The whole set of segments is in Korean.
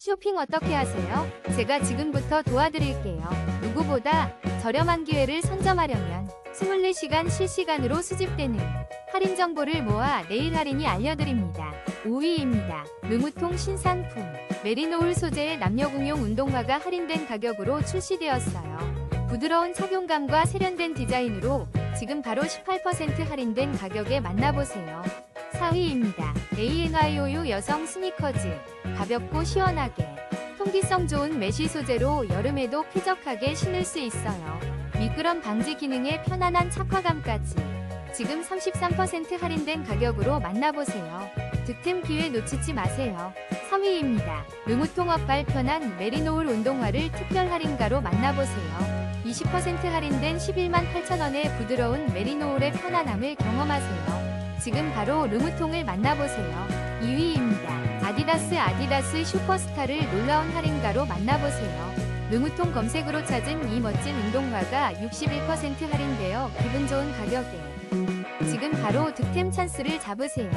쇼핑 어떻게 하세요? 제가 지금부터 도와드릴게요. 누구보다 저렴한 기회를 선점하려면 24시간 실시간으로 수집되는 할인 정보를 모아 내일 할인이 알려드립니다. 5위입니다. 르무통 신상품 메리노울 소재의 남녀공용 운동화가 할인된 가격으로 출시되었어요. 부드러운 착용감과 세련된 디자인으로 지금 바로 18% 할인된 가격에 만나보세요. 4위입니다. ANYOU 여성 스니커즈 가볍고 시원하게 통기성 좋은 메쉬 소재로 여름에도 쾌적하게 신을 수 있어요. 미끄럼 방지 기능에 편안한 착화감까지 지금 33% 할인된 가격으로 만나보세요. 득템 기회 놓치지 마세요. 3위입니다. 르무통업 발편한 메리노울 운동화를 특별 할인가로 만나보세요. 20% 할인된 11만 8천원의 부드러운 메리노울의 편안함을 경험하세요. 지금 바로 르무통을 만나보세요. 2위입니다. 아디다스 아디다스 슈퍼스타를 놀라운 할인가로 만나보세요. 르무통 검색으로 찾은 이 멋진 운동화가 61% 할인되어 기분 좋은 가격에 지금 바로 득템 찬스를 잡으세요.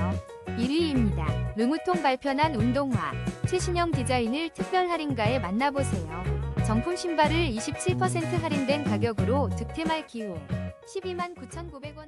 1위입니다. 르무통 발편한 운동화 최신형 디자인을 특별 할인가에 만나보세요. 정품 신발을 27% 할인된 가격으로 득템할 기회 12만 9,900원으로